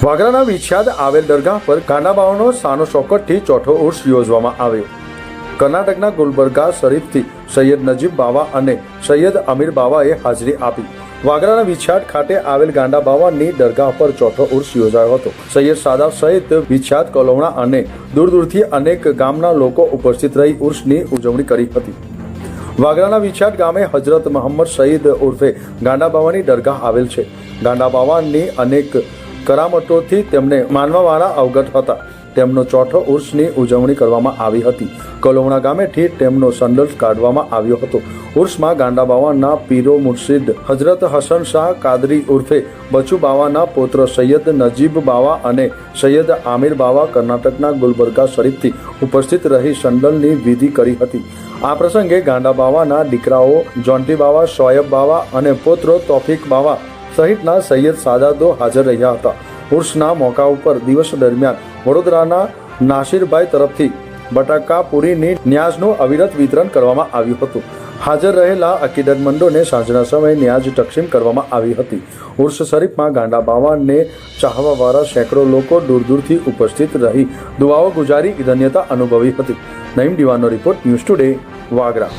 વાગરાના વિછાદ આવેલ દરગાહ પર કાનાબાવાનો સાનો ચોકટથી ચોથો ઉર્સ યોજવામાં આવ્યો. કર્ણાટકના ગુલબર્ગા શરીફથી સૈયદ નજીબ બાવા અને સૈયદ અમીર બાવાએ હાજરી આપી. વાગરાના વિછાટ ખાતે આવેલ ગાંડા બાવાની દરગાહ પર ચોથો ઉર્સ યોજાયો હતો. સૈયદ સાદા સહિત વિછાદ કલોણા અને દૂર દૂરથી અનેક ગામના લોકો ઉપસ્થિત રહી ઉર્સની ઉજવણી કરી હતી. વાગરાના વિછાટ ગામે હજરત મોહમ્મદ સઈદ ઉર્ફે ગાંડા બાવાની દરગાહ આવેલ છે. ગાંડા બાવાની અનેક કરામતોથી તેમને માનવાવાળા અવગત હતા. તેમનો ચોથો ઉર્સની ઉજવણી કરવામાં આવી હતી. કલોવણા ગામેથી તેમનો સંડલ કાઢવામાં આવ્યો હતો. ઉર્સમાં ગાંડા બાવાના પીરો મુર્શિદ હજરત હસન શાહ કાદરી ઉર્ફે બચુ બાવાના પુત્ર સૈયદ નજીબ બાવા અને સૈયદ આમિર બાવા કર્ણાટકના ગુલબર્ગા શરીફથી ઉપસ્થિત રહી સંડલની વિધિ કરી હતી. આ પ્રસંગે ગાંડા બાવાના દીકરાઓ, જોન્ટી બાવા શોયબ બાવા અને પુત્રો તોફિક બાવા સહિતના સૈયદ સાદાદો હાજર રહ્યા હતા. ઉર્સના મોકા ઉપર દિવસ દરમિયાન વડોદરાના નાસિરભાઈ તરફથી બટાકા પૂરીની ન્યાજનું અવિરત વિતરણ કરવામાં આવ્યું હતું. હાજર રહેલા અકીદતમંદોને સાંજના સમયે ન્યાજ તકસીમ કરવામાં આવી હતી. ઉર્સ શરીફમાં ગાંડા બાવાને ચાહવાવાળા સેંકડો લોકો દૂર દૂરથી ઉપસ્થિત રહી દુઆઓ ગુજારી ધન્યતા અનુભવી હતી. Naeem દિવાનો report news today, Vagra.